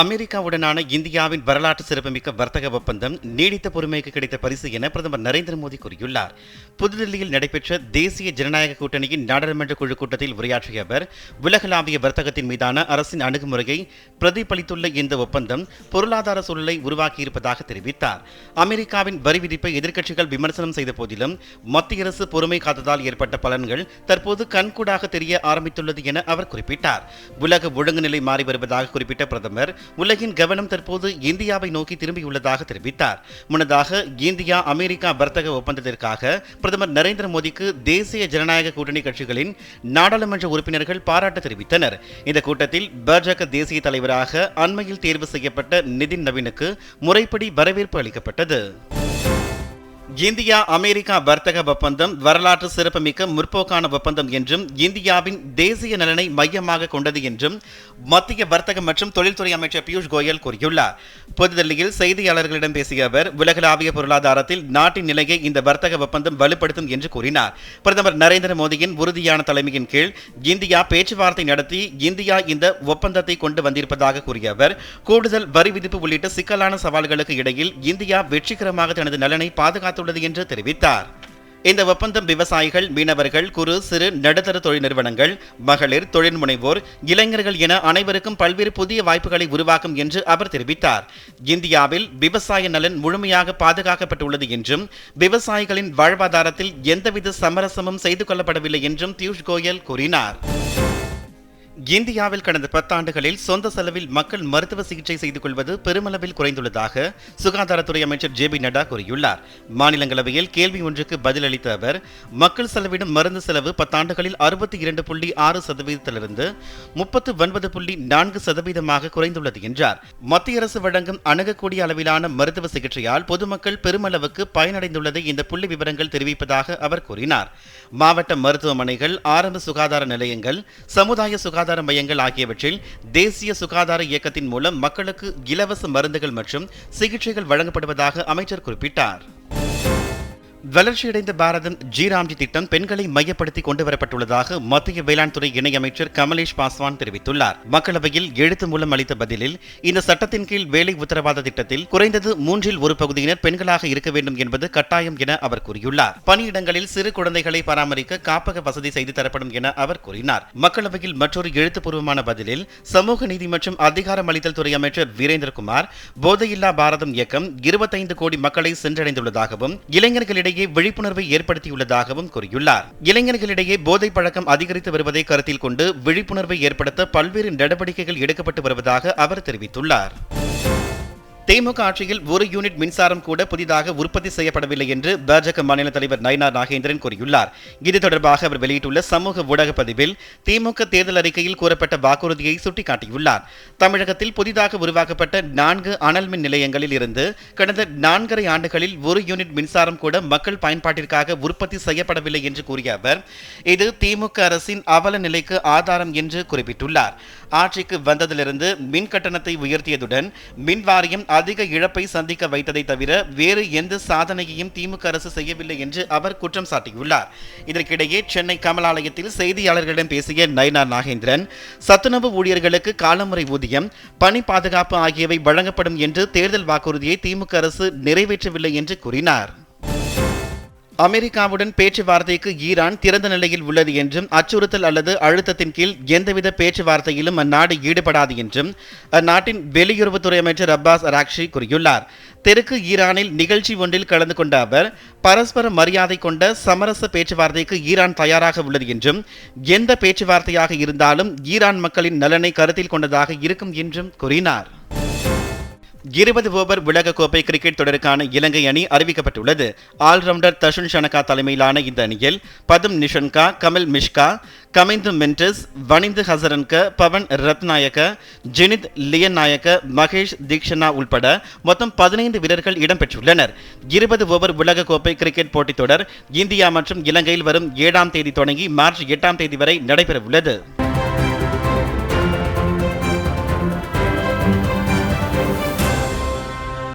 அமெரிக்காவுடனான இந்தியாவின் வரலாற்று சிறப்புமிக்க வர்த்தக ஒப்பந்தம் நீடித்த பொறுமைக்கு கிடைத்த பரிசு என பிரதமர் நரேந்திர மோடி கூறியுள்ளார். புதுதில்லியில் நடைபெற்ற தேசிய ஜனநாயக கூட்டணியின் நாடாளுமன்ற குழு கூட்டத்தில் உரையாற்றிய அவர் உலகளாவிய வர்த்தகத்தின் மீதான அரசின் அணுகுமுறையை பிரதிபலித்துள்ள இந்த ஒப்பந்தம் பொருளாதார சூழலை உருவாக்கியிருப்பதாக தெரிவித்தார். அமெரிக்காவின் வரி விதிப்பை எதிர்க்கட்சிகள் விமர்சனம் செய்த போதிலும் மத்திய அரசு பொறுமை காத்ததால் ஏற்பட்ட பலன்கள் தற்போது கண்கூடாக தெரிய ஆரம்பித்துள்ளது என அவர் குறிப்பிட்டார். உலக ஒழுங்குநிலை மாறி வருவதாக குறிப்பிட்ட பிரதமர் உலகின் கவனம் தற்போது இந்தியாவை நோக்கி திரும்பியுள்ளதாக தெரிவித்தார். முன்னதாக இந்தியா அமெரிக்கா வர்த்தக ஒப்பந்தத்திற்காக பிரதமர் நரேந்திர மோடிக்கு தேசிய ஜனநாயக கூட்டணி கட்சிகளின் நாடாளுமன்ற உறுப்பினர்கள் பாராட்டு தெரிவித்தனர். இந்த கூட்டத்தில் பாஜக தேசிய தலைவராக அண்மையில் தேர்வு செய்யப்பட்ட நிதின் நவீனுக்கு முறைப்படி வரவேற்பு அளிக்கப்பட்டது. இந்தியா அமெரிக்கா வர்த்தக ஒப்பந்தம் வரலாற்று சிறப்புமிக்க முற்போக்கான ஒப்பந்தம் என்றும் இந்தியாவின் தேசிய நலனை மையமாக கொண்டது என்றும் மத்திய வர்த்தக மற்றும் தொழில்துறை அமைச்சர் பியூஷ் கோயல் கூறியுள்ளார். புதுதில்லியில் செய்தியாளர்களிடம் பேசிய அவர் உலகளாவிய பொருளாதாரத்தில் நாட்டின் நிலையை இந்த வர்த்தக ஒப்பந்தம் வலுப்படுத்தும் என்று கூறினார். பிரதமர் நரேந்திர மோடியின் உறுதியான தலைமையின் கீழ் இந்தியா பேச்சுவார்த்தை நடத்தி இந்தியா இந்த ஒப்பந்தத்தை கொண்டு வந்திருப்பதாக கூறிய அவர் கூடுதல் வரி விதிப்பு உள்ளிட்ட சிக்கலான சவால்களுக்கு இடையில் இந்தியா வெற்றிகரமாக தனது நலனை பாதுகாத்து பாதுகாத்துள்ளது என்று தெரிவித்தார். இந்த ஒப்பந்தம் விவசாயிகள் மீனவர்கள் குறு சிறு நடுத்தர தொழில் நிறுவனங்கள் மகளிர் தொழில் முனைவோர் இளைஞர்கள் என அனைவருக்கும் பல்வேறு புதிய வாய்ப்புகளை உருவாக்கும் என்று அவர் தெரிவித்தார். இந்தியாவில் விவசாய நலன் முழுமையாக பாதுகாக்கப்பட்டுள்ளது என்றும் விவசாயிகளின் வாழ்வாதாரத்தில் எந்தவித சமரசமும் செய்து கொள்ளப்படவில்லை என்றும் பியூஷ் கோயல் கூறினார். இந்தியாவில் கடந்த பத்தாண்டுகளில் சொந்த செலவில் மக்கள் மருத்துவ சிகிச்சை செய்து கொள்வது பெருமளவில் குறைந்துள்ளதாக சுகாதாரத்துறை அமைச்சர் ஜே பி நட்டா கூறியுள்ளார். மாநிலங்களவையில் கேள்வி ஒன்றுக்கு பதிலளித்த அவர் மக்கள் செலவிடும் மருந்து செலவு பத்தாண்டுகளில் அறுபத்தி இரண்டு புள்ளி ஆறு சதவீதத்திலிருந்து முப்பத்து ஒன்பது புள்ளி நான்கு சதவீதமாக குறைந்துள்ளது என்றார். மத்திய அரசு வழங்கும் அணுகக்கூடிய அளவிலான மருத்துவ சிகிச்சையால் பொதுமக்கள் பெருமளவுக்கு பயனடைந்துள்ளதை இந்த புள்ளி விவரங்கள் தெரிவிப்பதாக அவர் கூறினார். மாவட்ட மருத்துவமனைகள் ஆரம்ப சுகாதார நிலையங்கள் சமுதாய சுகாதார சுகாதார மையங்கள் ஆகியவற்றில் தேசிய சுகாதார இயக்கத்தின் மூலம் மக்களுக்கு இலவச மருந்துகள் மற்றும் சிகிச்சைகள் வழங்கப்படுவதாக அமைச்சர் குறிப்பிட்டார். வளர்ச்சியடைந்த பாரதம் ஜிராம்ஜி திட்டம் பெண்களை மையப்படுத்தி கொண்டு வரப்பட்டுள்ளதாக மத்திய வேளாண் துறை இணையமைச்சர் கமலேஷ் பாஸ்வான் தெரிவித்துள்ளார். மக்களவையில் எழுத்து மூலம் அளித்த பதிலில் இந்த சட்டத்தின் கீழ் வேலை உத்தரவாத திட்டத்தில் குறைந்தது மூன்றில் ஒரு பகுதியினர் பெண்களாக இருக்க வேண்டும் என்பது கட்டாயம் என அவர் கூறியுள்ளார். பணியிடங்களில் சிறு குழந்தைகளை பராமரிக்க காப்பக வசதி செய்து தரப்படும் என அவர் கூறினார். மக்களவையில் மற்றொரு எழுத்துப்பூர்வமான பதிலில் சமூக நீதி மற்றும் அதிகாரமளித்தல் துறை அமைச்சர் வீரேந்திரகுமார் போதையில்லா பாரதம் இயக்கம் இருபத்தைந்து கோடி மக்களை சென்றடைந்துள்ளதாகவும் இளைஞர்களிடையே இளைஞர்களிடையே விழிப்புணர்வை ஏற்படுத்தியுள்ளதாகவும் கூறியுள்ளார். இளைஞர்களிடையே போதை பழக்கம் அதிகரித்து வருவதை கருத்தில் கொண்டு விழிப்புணர்வை ஏற்படுத்த பல்வேறு நடவடிக்கைகள் எடுக்கப்பட்டு வருவதாக அவர் தெரிவித்துள்ளார். திமுக ஆட்சியில் ஒரு யூனிட் மின்சாரம் கூட புதிதாக உற்பத்தி செய்யப்படவில்லை என்று பாஜக மாநில தலைவர் நயனார் நாகேந்திரன் கூறியுள்ளார். இது தொடர்பாக அவர் வெளியிட்டுள்ள சமூக ஊடக பதிவில் திமுக தேர்தல் அறிக்கையில் கூறப்பட்ட வாக்குறுதியை சுட்டிக்காட்டியுள்ளார். தமிழகத்தில் புதிதாக உருவாக்கப்பட்ட நான்கு அனல் மின் நிலையங்களில் இருந்து கடந்த நான்கரை ஆண்டுகளில் ஒரு யூனிட் மின்சாரம் கூட மக்கள் பயன்பாட்டிற்காக உற்பத்தி செய்யப்படவில்லை என்று கூறிய அவர் இது திமுக அரசின் அவல நிலைக்கு ஆதாரம் என்று குறிப்பிட்டுள்ளார். ஆட்சிக்கு வந்ததிலிருந்து மின் கட்டணத்தை உயர்த்தியதுடன் மின் வாரியம் அதிக இழப்பை சந்திக்க வைத்ததை தவிர வேறு எந்த சாதனையையும் திமுக அரசு செய்யவில்லை என்று அவர் குற்றம் சாட்டியுள்ளார். இதற்கிடையே சென்னை கமலாலயத்தில் செய்தியாளர்களிடம் பேசிய நயனார் நாகேந்திரன் சத்துணவு ஊழியர்களுக்கு காலமுறை ஊதியம் பணி பாதுகாப்பு ஆகியவை வழங்கப்படும் என்று தேர்தல் வாக்குறுதியை திமுக அரசு நிறைவேற்றவில்லை என்று கூறினார். அமெரிக்காவுடன் பேச்சுவார்த்தைக்கு ஈரான் திறந்த நிலையில் உள்ளது என்றும் அச்சுறுத்தல் அல்லது அழுத்தத்தின் கீழ் எந்தவித பேச்சுவார்த்தையிலும் அந்நாடு ஈடுபடாது என்றும் அந்நாட்டின் வெளியுறவுத்துறை அமைச்சர் அப்பாஸ் அராக்ஷி கூறியுள்ளார். தெற்கு ஈரானில் நிகழ்ச்சி ஒன்றில் கலந்து கொண்ட அவர் பரஸ்பர மரியாதை கொண்ட சமரச பேச்சுவார்த்தைக்கு ஈரான் தயாராக உள்ளது என்றும் எந்த பேச்சுவார்த்தையாக இருந்தாலும் ஈரான் மக்களின் நலனை கருத்தில் கொண்டதாக இருக்கும் என்றும் கூறினார். இருபது ஓவர் உலகக்கோப்பை கிரிக்கெட் தொடருக்கான இலங்கை அணி அறிவிக்கப்பட்டுள்ளது. ஆல்ரவுண்டர் தஷுன் ஷனகா தலைமையிலான இந்த அணியில் பதும் நிஷன்கா கமல் மிஷ்கா கமிந்து மென்டஸ் வனிந்து ஹசரன்க பவன் ரத்நாயக்க ஜெனித் லியன் நாயக்க மகேஷ் தீக்ஷனா உள்பட மொத்தம் பதினைந்து வீரர்கள் இடம்பெற்றுள்ளனர். இருபது ஓவர் உலகக்கோப்பை கிரிக்கெட் போட்டித் தொடர் இந்தியா மற்றும் இலங்கையில் வரும் ஏழாம் தேதி தொடங்கி மார்ச் எட்டாம் தேதி வரை நடைபெறவுள்ளது.